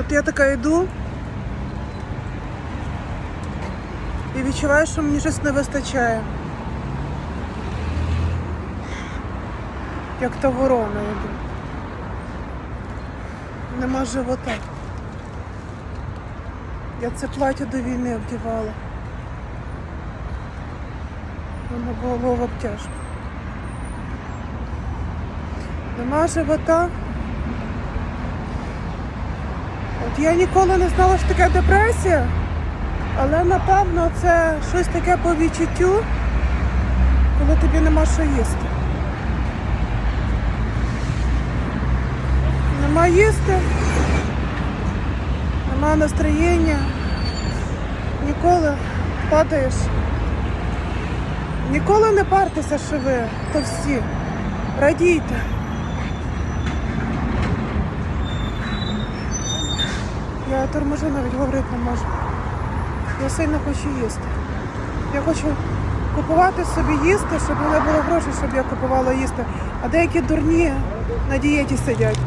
От я така йду і відчуваю, що мені щось не вистачає. Як та ворона йду. Нема живота. Я це плаття до війни вдівала. Воно було в обтяжку. Нема живота. От я ніколи не знала, що таке депресія, але напевно це щось таке по відчуттю, коли тобі нема що їсти. Нема їсти, нема настроєння, ніколи падаєш. Ніколи не партеся, що ви, то всі. Радійте. Я торможу навіть говорити не можу. Я сильно хочу їсти. Я хочу купувати собі їсти, щоб не було грошей, щоб я купувала їсти. А деякі дурні на дієті сидять.